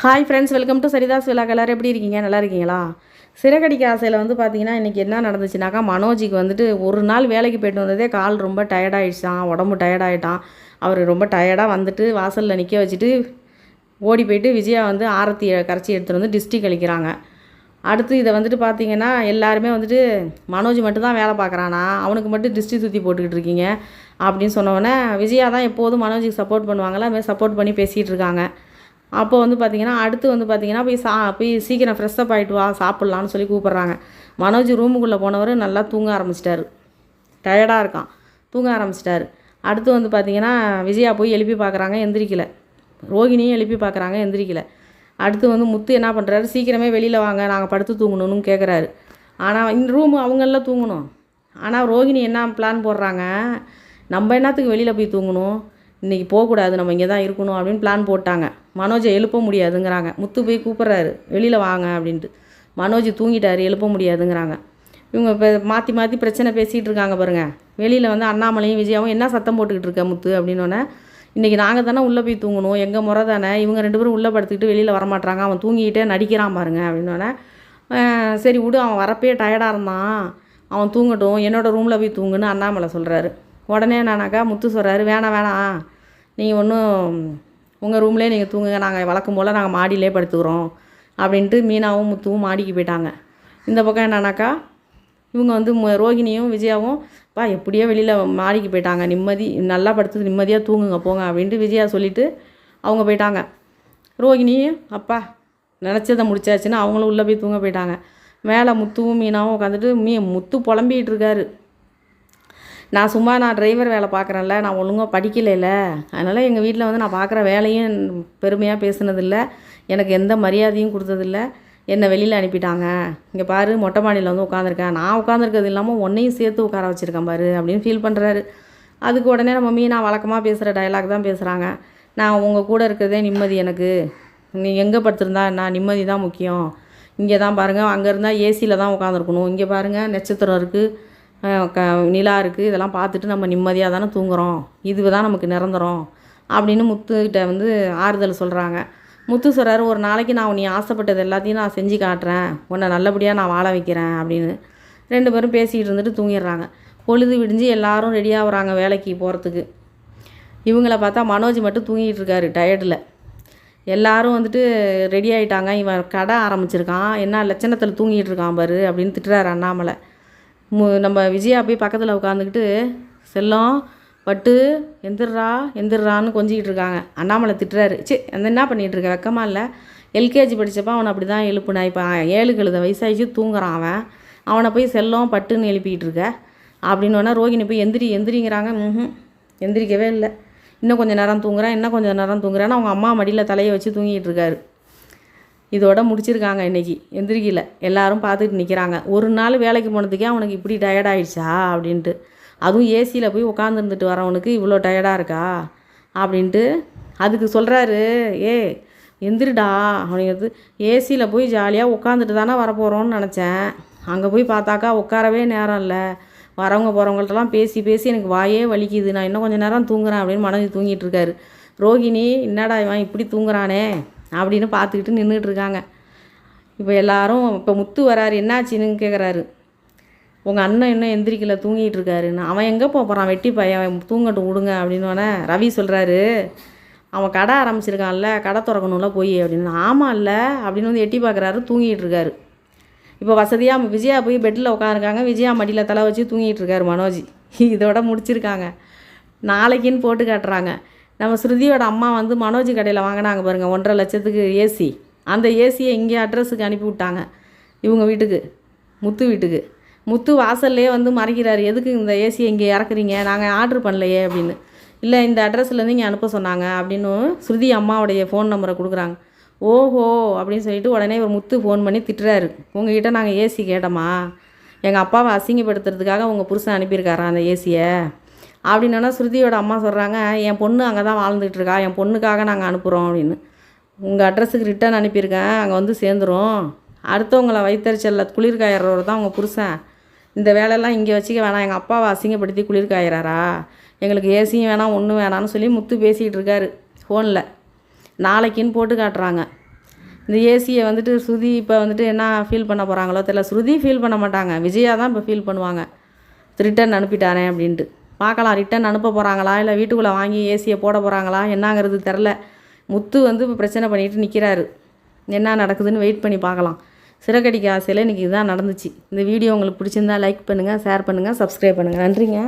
Hi friends welcome to Saritha's விழா colour எப்படி இருக்கீங்க? நல்லா இருக்கீங்களா? சிறகடிக்க ஆசையில் வந்து பார்த்தீங்கன்னா இன்றைக்கி என்ன நடந்துச்சுனாக்கா மனோஜிக்கு வந்துட்டு ஒரு நாள் வேலைக்கு போயிட்டு வந்ததே கால் ரொம்ப டயர்டாயிடுச்சான் உடம்பு டயர்டாயிட்டான் அவர் ரொம்ப டயர்டாக வந்துட்டு வாசலில் நிற்க வச்சுட்டு ஓடி போயிட்டு விஜயா வந்து ஆரத்தி கரைச்சி எடுத்துகிட்டு வந்து டிஸ்ட்ரிக் அளிக்கிறாங்க. அடுத்து இதை வந்துட்டு பார்த்தீங்கன்னா எல்லாருமே வந்துட்டு மனோஜ் மட்டும்தான் வேலை பார்க்குறானா? அவனுக்கு மட்டும் டிஸ்ட்ரி சுற்றி போட்டுக்கிட்டு இருக்கீங்க அப்படின்னு சொன்னோடனே விஜயா தான் எப்போதும் மனோஜுக்கு சப்போர்ட் பண்ணுவாங்களா? அதுமாதிரி சப்போர்ட் பண்ணி பேசிகிட்டு இருக்காங்க. அப்போ வந்து பார்த்தீங்கன்னா அடுத்து வந்து பார்த்தீங்கன்னா போய் சா போய் சீக்கிரம் ஃப்ரெஷ்ஷப் ஆகிட்டு வா சாப்பிட்லான்னு சொல்லி கூப்பிட்றாங்க. மனோஜ் ரூமுக்குள்ளே போனவர் நல்லா தூங்க ஆரம்பிச்சிட்டாரு. டயர்டாக இருக்கான். தூங்க ஆரம்பிச்சிட்டாரு. அடுத்து வந்து பார்த்தீங்கன்னா விஜயா போய் எழுப்பி பார்க்குறாங்க எந்திரிக்கல. ரோகிணியும் எழுப்பி பார்க்குறாங்க எந்திரிக்கல. அடுத்து வந்து முத்து என்ன பண்ணுறாரு சீக்கிரமே வெளியில் வாங்க நாங்கள் படுத்து தூங்கணும்னு கேட்குறாரு ஆனால் இந்த ரூமு அவங்கள தூங்கணும். ஆனால் ரோகிணி என்ன பிளான் போடுறாங்க? நம்ம என்னத்துக்கு வெளியில் போய் தூங்கணும்? இன்றைக்கி போகக்கூடாது நம்ம இங்கே தான் இருக்கணும் அப்படின்னு பிளான் போட்டாங்க. மனோஜை எழுப்ப முடியாதுங்கிறாங்க. முத்து போய் கூப்பிட்றாரு. வெளியில் வாங்க அப்படின்ட்டு. மனோஜ் தூங்கிட்டாரு. எழுப்ப முடியாதுங்கிறாங்க. இவங்க இப்போ மாற்றி மாற்றி பிரச்சனை பேசிகிட்டு இருக்காங்க பாருங்கள் வெளியில் வந்து அண்ணாமலையும் விஜயாவும் என்ன சத்தம் போட்டுக்கிட்டு இருக்க முத்து அப்படின்னோடனே இன்றைக்கி நாங்கள் தானே உள்ளே போய் தூங்கணும். எங்கள் முறை தானே? இவங்க ரெண்டு பேரும் உள்ளே படுத்துக்கிட்டு வெளியில் வரமாட்டாங்க அவன் தூங்கிக்கிட்டே நடிக்கிறான் பாருங்க. அப்படின்னோடனே சரி விடு. அவன் வரப்பே டயர்டாக இருந்தான். அவன் தூங்கட்டும். என்னோடய ரூமில் போய் தூங்குன்னு அண்ணாமலை சொல்கிறாரு உடனே நானாக்கா முத்து சொல்கிறாரு வேணாம் வேணாம். நீங்கள் ஒன்றும் உங்கள் ரூம்லேயே நீங்கள் தூங்குங்க நாங்கள் வழக்கம் போல் நாங்கள் மாடியிலே படுத்துக்கிறோம் அப்படின்ட்டு மீனாவும் முத்துவும் மாடிக்கு போயிட்டாங்க. இந்த பக்கம் என்னன்னாக்கா இவங்க வந்து ரோகிணியும் விஜயாவும் பா எப்படியோ வெளியில் மாடிக்கு போயிட்டாங்க நிம்மதி நல்லா படுத்து நிம்மதியாக தூங்குங்க போங்க அப்படின்ட்டு விஜயா சொல்லிவிட்டு அவங்க போயிட்டாங்க. ரோகிணியும் அப்பா நினச்சதை முடிச்சாச்சுன்னு அவங்களும் உள்ளே போய் தூங்க போயிட்டாங்க. மேலே முத்துவும் மீனாவும் உட்காந்துட்டு மீ முத்து புலம்பிகிட்டு இருக்காரு. நான் சும்மா நான் டிரைவர் வேலை பார்க்குறேன்ல நான் ஒழுங்காக படிக்கலைல்ல அதனால் எங்கள் வீட்டில் வந்து நான் பார்க்குற வேலையும் பெருமையாக பேசுனதில்லை. எனக்கு எந்த மரியாதையும் கொடுத்ததில்லை. என்னை வெளியில் அனுப்பிட்டாங்க. இங்கே பாரு மொட்டை மாடியில் வந்து உட்காந்துருக்கேன் நான் உட்காந்துருக்கிறது இல்லாமல் உன்னையும் சேர்த்து உட்கார வச்சுருக்கேன் பாரு அப்படின்னு ஃபீல் பண்ணுறாரு அதுக்கு உடனே நம்ம மீனா வழக்கமாக பேசுகிற டயலாக் தான் பேசுகிறாங்க நான் உங்கள் கூட இருக்கிறதே நிம்மதி எனக்கு. நீ எங்கே படுத்திருந்தா நான் நிம்மதி தான் முக்கியம். இங்கே தான் பாருங்கள் அங்கே இருந்தால் ஏசியில் தான் உட்காந்துருக்கணும் இங்கே பாருங்கள் நட்சத்திரம் இருக்குது க நிலா இருக்குது இதெல்லாம் பார்த்துட்டு நம்ம நிம்மதியாக தானே தூங்குறோம். இது தான் நமக்கு நிரந்தரம் அப்படின்னு முத்துக்கிட்ட வந்து ஆறுதல் சொல்கிறாங்க முத்து சொல்கிறாரு ஒரு நாளைக்கு நான் நீ ஆசைப்பட்டது எல்லாத்தையும் நான் செஞ்சு காட்டுறேன். உன்னை நல்லபடியாக நான் வாழ வைக்கிறேன். அப்படின்னு ரெண்டு பேரும் பேசிக்கிட்டு இருந்துட்டு தூங்கிடுறாங்க. பொழுது விடிஞ்சு எல்லாரும் ரெடியாகிறாங்க வேலைக்கு போகிறதுக்கு இவங்கள பார்த்தா மனோஜ் மட்டும் தூங்கிட்டு இருக்காரு டயர்டில் எல்லாரும் வந்துட்டு ரெடி ஆகிட்டாங்க இவன் கடை ஆரம்பிச்சிருக்கான். என்ன லட்சணத்தில் தூங்கிட்டு இருக்கான் பாரு அப்படின்னு திட்டுறாரு அண்ணாமலை. நம்ம விஜயா போய் பக்கத்தில் உட்காந்துக்கிட்டு செல்லம் பட்டு எந்திர்றா எந்திர்றான்னு கொஞ்சிக்கிட்டு இருக்காங்க. அண்ணாமலை திட்டுறாரு. சி அந்த என்ன பண்ணிகிட்டு இருக்க? வெக்கமா இல்லை. எல்கேஜி படித்தப்ப அவனை அப்படி தான் எழுப்புனா. இப்போ ஏழு கழுத வயசாகிச்சு தூங்குறான் அவன். அவனை போய் செல்லம் பட்டுன்னு எழுப்பிக்கிட்டு இருக்க. அப்படின்னோடனே ரோகிணி போய் எந்திரி எந்திரிங்கிறாங்க. ம் எந்திரிக்கவே இல்லை. இன்னும் கொஞ்சம் நேரம் தூங்குறேன் இன்னும் கொஞ்சம் நேரம் தூங்குறேன்னு அவங்க அம்மா மடியில் தலையை வச்சு தூங்கிட்டு இருக்காரு. இதோட முடிச்சிருக்காங்க இன்றைக்கி எந்திரிக்கல. எல்லாரும் பார்த்துட்டு நிற்கிறாங்க ஒரு நாள் வேலைக்கு போனதுக்கே அவனுக்கு இப்படி டயர்ட் ஆயிடுச்சா அப்படின்ட்டு. அதுவும் ஏசியில் போய் உட்காந்துருந்துட்டு வரவனுக்கு இவ்வளோ டயர்டாக இருக்கா அப்படின்ட்டு அதுக்கு சொல்கிறாரு ஏ எந்திரிடா. அவனுக்கு ஏசியில் போய் ஜாலியாக உட்காந்துட்டு தானே வரப்போகிறோன்னு நினச்சேன். அங்கே போய் பார்த்தாக்கா உட்காரவே நேரம் இல்லை. வரவங்க போகிறவங்கள்ட்டலாம் பேசி பேசி எனக்கு வாயே வலிக்குது. நான் இன்னும் கொஞ்சம் நேரம் தூங்குறேன் அப்படின்னு மனைவி தூங்கிட்டு இருக்காரு. ரோகிணி என்னடா இவன் இப்படி தூங்குறானே? அப்படின்னு பார்த்துக்கிட்டு நின்றுட்டு இருக்காங்க இப்போ எல்லாரும் இப்போ முத்து வராரு என்னாச்சுன்னு கேட்குறாரு உங்கள் அண்ணன் இன்னும் எந்திரிக்கல தூங்கிட்டு இருக்காருன்னு அவன் எங்கே போகிறான் வெட்டி பையன் தூங்கட்டு விடுங்க அப்படின்னோடனே ரவி சொல்கிறாரு அவன் கடை ஆரம்பிச்சிருக்கான்ல கடை திறக்கணும்ல போய் அப்படின்னு. ஆமாம் இல்லை அப்படின்னு வந்து எட்டி பார்க்குறாரு தூங்கிட்டு இருக்காரு இப்போ வசதியாக விஜயா போய் பெட்டில் உட்காந்துருக்காங்க விஜயா மடியில் தலை வச்சு தூங்கிட்டு இருக்காரு மனோஜ். இதோட முடிச்சிருக்காங்க. நாளைக்குன்னு போட்டு காட்டுறாங்க. நம்ம ஸ்ருதியோட அம்மா வந்து மனோஜ் கடையில் வாங்கினாங்க பாருங்கள் ஒன்றரை லட்சத்துக்கு ஏசி அந்த ஏசியை இங்கே அட்ரஸுக்கு அனுப்பி விட்டாங்க இவங்க வீட்டுக்கு முத்து வீட்டுக்கு. முத்து வாசல்லே வந்து மறைக்கிறார் எதுக்கு இந்த ஏசியை இங்கே இறக்குறீங்க? நாங்கள் ஆர்டர் பண்ணலையே அப்படின்னு. இல்லை இந்த அட்ரஸ்லேருந்து இங்கே அனுப்ப சொன்னாங்க அப்படின்னு ஸ்ருதி அம்மாவுடைய ஃபோன் நம்பரை கொடுக்குறாங்க. ஓஹோ அப்படின்னு சொல்லிட்டு உடனே ஒரு முத்து ஃபோன் பண்ணி திட்டுறாரு. உங்ககிட்ட நாங்கள் ஏசி கேட்டோமா? எங்கள் அப்பாவை அசிங்கப்படுத்துறதுக்காக உங்கள் புருஷன் அனுப்பியிருக்காரா அந்த ஏசியை அப்படின்னா ஸ்ருதியோட அம்மா சொல்கிறாங்க என் பொண்ணு அங்கே தான் வாழ்ந்துகிட்டு இருக்கா என் பொண்ணுக்காக நாங்கள் அனுப்புகிறோம் அப்படின்னு. உங்கள் அட்ரஸுக்கு ரிட்டர்ன் அனுப்பியிருக்கேன் அங்கே வந்து சேர்ந்துரும். அடுத்தவங்களை வைத்தறிச்சலில் குளிர்காயறவர் தான் உங்கள் புருஷன். இந்த வேலையெல்லாம் இங்கே வச்சுக்க வேணாம் எங்கள் அப்பாவை அசிங்கப்படுத்தி குளிர்காயிறாரா? எங்களுக்கு ஏசியும் வேணாம் ஒன்றும் வேணாம்னு சொல்லி முத்து பேசிகிட்டு இருக்காரு ஃபோனில் நாளைக்குன்னு போட்டு காட்டுறாங்க. இந்த ஏசியை வந்துட்டு ஸ்ருதி இப்போ வந்துட்டு என்ன ஃபீல் பண்ண போகிறாங்களோ தெரியல. ஸ்ருதி ஃபீல் பண்ண மாட்டாங்க. விஜயா தான் இப்போ ஃபீல் பண்ணுவாங்க. ரிட்டர்ன் அனுப்பிட்டாரே அப்படின்ட்டு. பார்க்கலாம் ரிட்டன் அனுப்ப போகிறாங்களா இல்லை வீட்டுக்குள்ளே வாங்கி ஏசியை போட போகிறாங்களா என்னங்கிறது தெரில. முத்து வந்து இப்போ பிரச்சனை பண்ணிட்டு நிற்கிறாரு என்ன நடக்குதுன்னு வெயிட் பண்ணி பார்க்கலாம். சிறகடிக்க ஆசையில் இன்றைக்கி இதுதான் நடந்துச்சு. இந்த வீடியோ உங்களுக்கு பிடிச்சிருந்தா லைக் பண்ணுங்கள் ஷேர் பண்ணுங்கள் சப்ஸ்கிரைப் பண்ணுங்கள் நன்றிங்க.